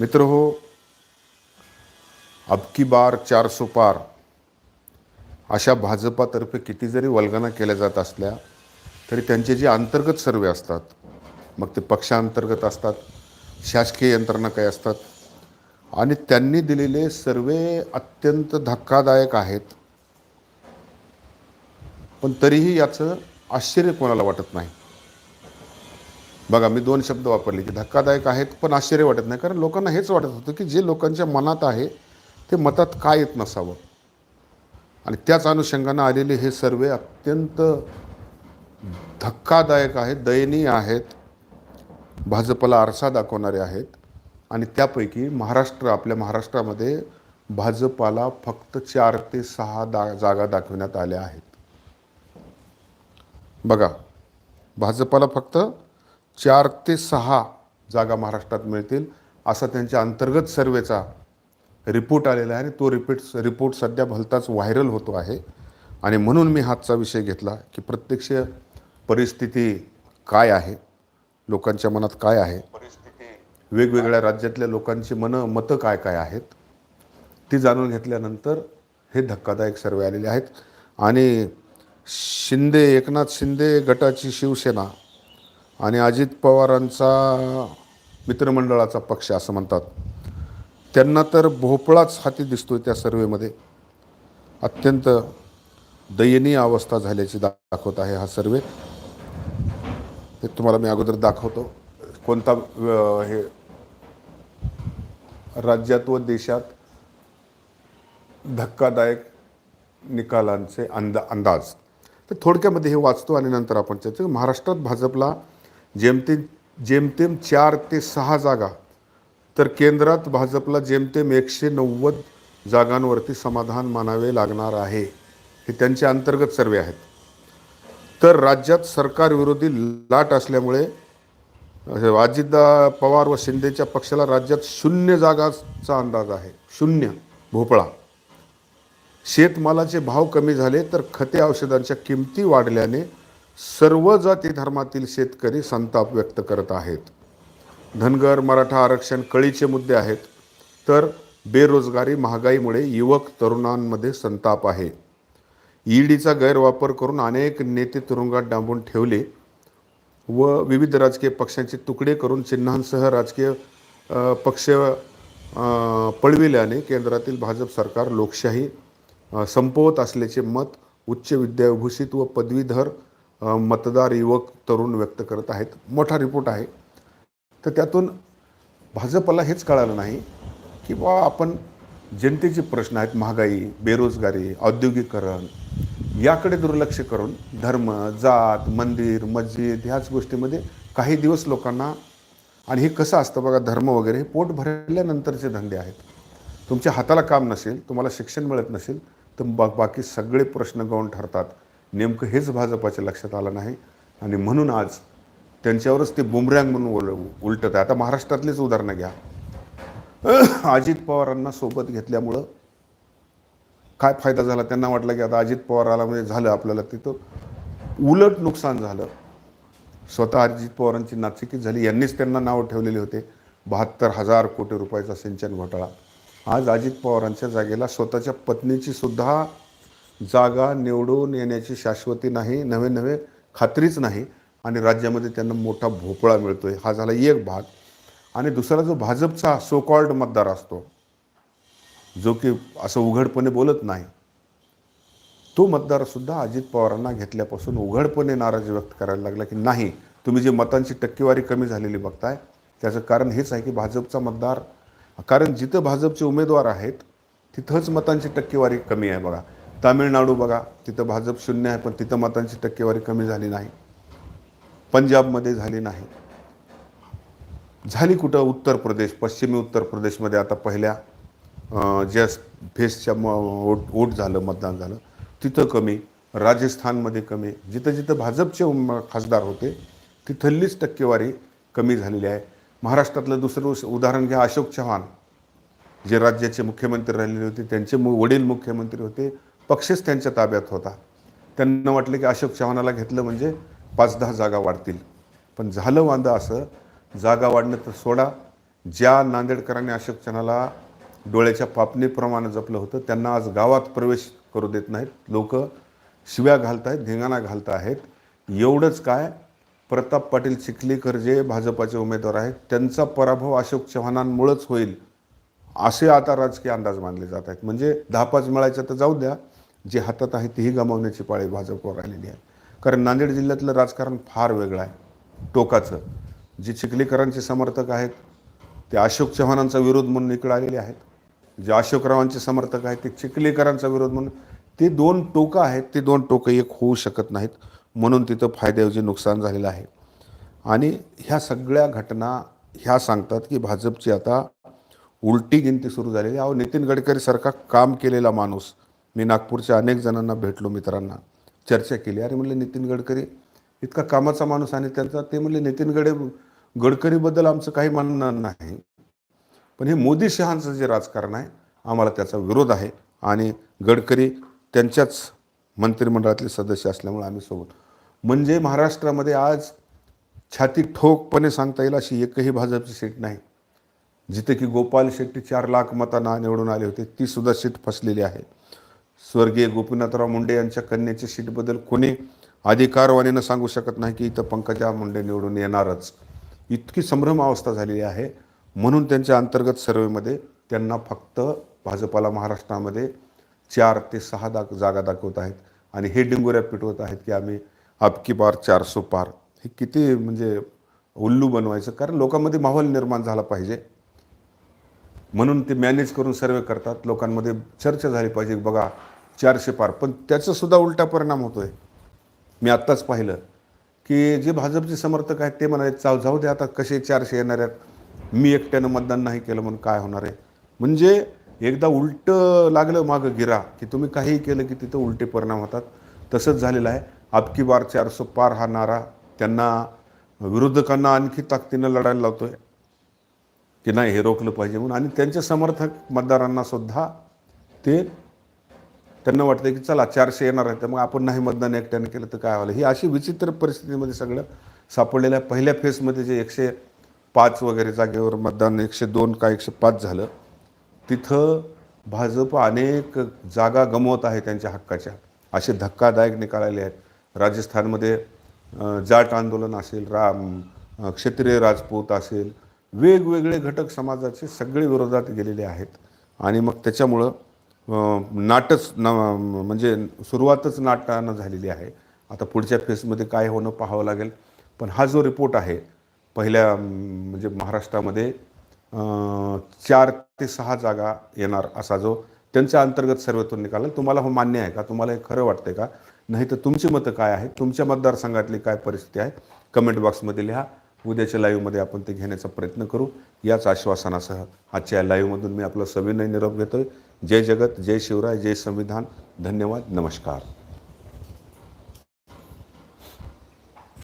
मित्र हो अब की बार चार सो पार अशा भाजपातर्फे किती जरी वल्गना केल्या जात असल्या तरी त्यांचे जे अंतर्गत सर्वे असतात मग ते पक्षांतर्गत असतात शासकीय यंत्रणा काय असतात आणि त्यांनी दिलेले सर्वे अत्यंत धक्कादायक आहेत. पण तरीही याचं आश्चर्य कोणाला वाटत नाही? बघा मी दोन शब्द वापरले की धक्कादायक आहेत पण आश्चर्य वाटत नाही. कारण लोकांना हेच वाटत होतं की जे लोकांच्या मनात आहे ते मतात का येत नसावं? आणि त्याच अनुषंगानं आलेले हे सर्वे अत्यंत धक्कादायक आहेत दयनीय आहेत. भाजपला आरसा दाखवणारे आहेत. आणि त्यापैकी महाराष्ट्र आपल्या महाराष्ट्रामध्ये भाजपाला फक्त चार ते सहा दा जागा दाखवण्यात आल्या आहेत. बघा भाजपाला फक्त चार ते सहा जागा महाराष्ट्रात मिळतील असा त्यांच्या अंतर्गत सर्वेचा रिपोर्ट आलेला आहे आणि तो रिपीट रिपोर्ट सध्या भलताच व्हायरल होतो आहे. आणि म्हणून मी हातचा विषय घेतला की प्रत्यक्ष परिस्थिती काय आहे लोकांच्या मनात काय आहे वेगवेगळ्या राज्यातल्या लोकांची मनं मतं काय काय आहेत ती जाणून घेतल्यानंतर हे धक्कादायक सर्वे आलेले आहेत. आणि शिंदे एकनाथ शिंदे गटाची शिवसेना आणि अजित पवारांचा मित्रमंडळाचा पक्ष असं म्हणतात. त्यांना तर भोपळाच हाती दिसतोय त्या सर्वेमध्ये. अत्यंत दयनीय अवस्था झाल्याची दाखवत आहे हा सर्वे. हे तुम्हाला मी अगोदर दाखवतो. कोणता हे राज्यात व देशात धक्कादायक निकालांचे अंदा अंदाज. तर थोडक्यामध्ये हे वाचतो आणि नंतर आपण चर्चा महाराष्ट्रात भाजपला जेमतेम जेमतेम चार ते सहा जागा तर केंद्रात भाजपला जेमतेम एकशे नव्वद जागांवरती समाधान मानावे लागणार आहे हे त्यांचे अंतर्गत सर्वे आहेत. तर राज्यात सरकारविरोधी लाट असल्यामुळे अजितदा पवार व शिंदेच्या पक्षाला राज्यात शून्य जागाचा अंदाज आहे शून्य भोपळा. शेतमालाचे भाव कमी झाले तर खते औषधांच्या किमती वाढल्याने सर्व जाती धर्मातील शेतकरी संताप व्यक्त करत आहेत. धनगर मराठा आरक्षण कळीचे मुद्दे आहेत. तर बेरोजगारी महागाईमुळे युवक तरुणांमध्ये संताप आहे. ईडीचा गैरवापर करून अनेक नेते तुरुंगात डांबून ठेवले व विविध राजकीय पक्षांचे तुकडे करून चिन्हांसह राजकीय पक्ष पळविल्याने केंद्रातील भाजप सरकार लोकशाही संपवत असल्याचे मत उच्च विद्याभूषित व पदवीधर मतदार युवक तरुण व्यक्त करत आहेत. मोठा रिपोर्ट आहे. तर त्यातून भाजपला हेच कळालं नाही की बा आपण जनतेचे प्रश्न आहेत महागाई बेरोजगारी औद्योगिकरण याकडे दुर्लक्ष करून धर्म जात मंदिर मस्जिद ह्याच गोष्टीमध्ये काही दिवस लोकांना आणि हे कसं असतं बघा धर्म वगैरे हे पोट भरल्यानंतरचे धंदे आहेत. तुमच्या हाताला काम नसेल तुम्हाला शिक्षण मिळत नसेल तर बा बाकी सगळे प्रश्न गौण ठरतात. नेमकं हेच भाजपाच्या लक्षात आलं नाही. आणि म्हणून आज त्यांच्यावरच ते बुमरँग म्हणून उल उलटत आहे. आता महाराष्ट्रातलीच उदाहरणं घ्या. अजित पवारांना सोबत घेतल्यामुळं काय फायदा झाला? त्यांना वाटलं की आता अजित पवार आला म्हणजे झालं आपल्याला तिथं. उलट नुकसान झालं. स्वतः अजित पवारांची नाचिकीच झाली. यांनीच त्यांना नावं ठेवलेले होते. बहात्तर हजार कोटी रुपयाचा सिंचन घोटाळा. आज अजित पवारांच्या जागेला स्वतःच्या पत्नीची सुद्धा जागा निवडून येण्याची शाश्वती नाही नवे नवे खात्रीच नाही आणि राज्यामध्ये त्यांना मोठा भोपळा मिळतो आहे हा झाला एक भाग. आणि दुसरा जो भाजपचा सोकॉल्ड मतदार असतो जो की असं उघडपणे बोलत नाही तो मतदारसुद्धा अजित पवारांना घेतल्यापासून उघडपणे नाराजी व्यक्त करायला लागला की नाही तुम्ही जे मतांची टक्केवारी कमी झालेली बघताय त्याचं कारण हेच आहे की भाजपचा मतदार कारण जिथं भाजपचे उमेदवार आहेत तिथंच मतांची टक्केवारी कमी आहे बघा. तामिळनाडू बघा तिथं भाजप शून्य आहे पण तिथं मतांची टक्केवारी कमी झाली नाही. पंजाबमध्ये झाली नाही. झाली कुठं? उत्तर प्रदेश पश्चिमी उत्तर प्रदेशमध्ये आता पहिल्या ज्या फेसच्या म वोट वोट झालं मतदान झालं तिथं कमी राजस्थानमध्ये कमी. जिथं जिथं भाजपचे खासदार होते तिथलीच टक्केवारी कमी झालेली आहे. महाराष्ट्रातलं दुसरं उदाहरण घ्या अशोक चव्हाण. जे राज्याचे मुख्यमंत्री राहिलेले होते त्यांचे मु वडील मुख्यमंत्री होते पक्षच त्यांच्या ताब्यात होता. त्यांना वाटलं की अशोक चव्हाणाला घेतलं म्हणजे पाच दहा जागा वाढतील. पण झालं वांदा असं जागा वाढणं तर सोडा. ज्या नांदेडकरांनी अशोक चव्हाणाला डोळ्याच्या पापणीप्रमाणे जपलं होतं त्यांना आज गावात प्रवेश करू देत नाहीत. लोक शिव्या घालत आहेत धिंगाणा घालत आहेत एवढंच काय प्रताप पाटील चिखलीकर जे भाजपाचे उमेदवार आहेत त्यांचा पराभव अशोक चव्हाणांमुळंच होईल असे आता राजकीय अंदाज मानले जात आहेत. म्हणजे दहा पाच मिळायच्या तर जाऊ द्या जे हातात आहे तीही गमावण्याची पाळी भाजपवर आलेली आहे. कारण नांदेड जिल्ह्यातलं राजकारण फार वेगळं आहे. टोकाचं. जे चिखलीकरांचे समर्थक आहेत ते अशोक चव्हाणांचा विरोध म्हणून इकडे आलेले आहेत. जे अशोकरावांचे समर्थक आहेत ते चिखलीकरांचा विरोध म्हणून ते दोन टोकं आहेत ते दोन टोकं एक होऊ शकत नाहीत. म्हणून तिथं फायद्याऐवजी नुकसान झालेलं आहे. आणि ह्या सगळ्या घटना ह्या सांगतात की भाजपची आता उलटी गिनती सुरू झालेली आहे. अहो नितीन गडकरी सारखा काम केलेला माणूस मी नागपूरच्या अनेक जणांना भेटलो मित्रांना चर्चा केली. अरे म्हणले नितीन गडकरी इतका कामाचा माणूस आणि त्यांचा ते म्हणले नितीन गडे गडकरीबद्दल आमचं काही म्हणणं नाही. पण हे मोदी शहांचं जे राजकारण आहे आम्हाला त्याचा विरोध आहे. आणि गडकरी त्यांच्याच मंत्रिमंडळातले सदस्य असल्यामुळे आम्ही सोबत. म्हणजे महाराष्ट्रामध्ये आज छाती ठोकपणे सांगता येईल अशी एकही भाजपची सीट नाही. जिथे की गोपाल शेट्टी चार लाख मतांना निवडून आले होते ती सुद्धा सीट फसलेली आहे. स्वर्गीय गोपीनाथराव मुंडे यांच्या कन्याच्या सीटबद्दल कोणी अधिकारवाणीनं सांगू शकत नाही की इथं पंकजा मुंडे निवडून येणारच. इतकी संभ्रम अवस्था झालेली आहे. म्हणून त्यांच्या अंतर्गत सर्वेमध्ये त्यांना फक्त भाजपाला महाराष्ट्रामध्ये चार ते सहा दाख जागा दाखवत आहेत आणि हे डिंगोऱ्या पिटवत आहेत की आम्ही अबकी बार सो पार. हे किती म्हणजे उल्लू बनवायचं? कारण लोकांमध्ये माहोल निर्माण झाला पाहिजे. म्हणून ते मॅनेज करून सर्वे करतात. लोकांमध्ये चर्चा झाली पाहिजे. बघा चारशे पार. पण त्याचासुद्धा उलटा परिणाम होतो आहे मी आत्ताच पाहिलं की जे भाजपचे समर्थक आहेत ते म्हणाले चाव जाऊ दे आता कसे चारशे येणार आहेत? मी एकट्यानं मतदान नाही केलं म्हणून काय होणार आहे? म्हणजे एकदा उलटं लागलं मागं गिरा की तुम्ही काहीही केलं की तिथं उलटे परिणाम होतात. तसंच झालेलं आहे. अबकी बार चारसो पार हा नारा त्यांना विरोधकांना आणखी ताकदीनं लढायला लावतो आहे की नाही हे रोखलं पाहिजे म्हणून. आणि त्यांच्या समर्थक मतदारांना सुद्धा ते त्यांना वाटतं की चला चारशे येणार आहे तर मग आपण नाही मतदान एकट्यानं केलं तर काय व्हायला ही अशी विचित्र परिस्थितीमध्ये सगळं सापडलेलं आहे. पहिल्या फेजमध्ये जे एकशे पाच वगैरे जागेवर मतदान एकशे दोन का एकशे पाच झालं तिथं भाजप अनेक जागा गमवत आहे त्यांच्या हक्काच्या. असे धक्कादायक निकाल आले आहेत. राजस्थानमध्ये जाट आंदोलन असेल राम अं, क्षत्रिय राजपूत असेल वेगवेगळे घटक समाजाचे सगळे विरोधात गेलेले आहेत. आणि मग त्याच्यामुळं नाटच न म्हणजे सुरुवातच नाटानं झालेली आहे. आता पुढच्या फेसमध्ये काय होणं पाहावं लागेल. पण हा जो रिपोर्ट आहे पहिल्या म्हणजे महाराष्ट्रामध्ये चार ते सहा जागा येणार असा जो त्यांच्या अंतर्गत सर्वेतून निकाल. तुम्हाला हो मान्य आहे का? तुम्हाला हे खरं वाटतंय का? नाही तर तुमची मतं काय आहेत? तुमच्या मतदारसंघातली काय परिस्थिती आहे? कमेंट बॉक्समध्ये लिहा. उद्याच्या लाईव्हमध्ये आपण ते घेण्याचा प्रयत्न करू. याच आश्वासनासह आजच्या या लाईव्हमधून मी आपलं सविनय निरोप घेतोय. जय जगत जय शिवराय जय संविधान. धन्यवाद नमस्कार.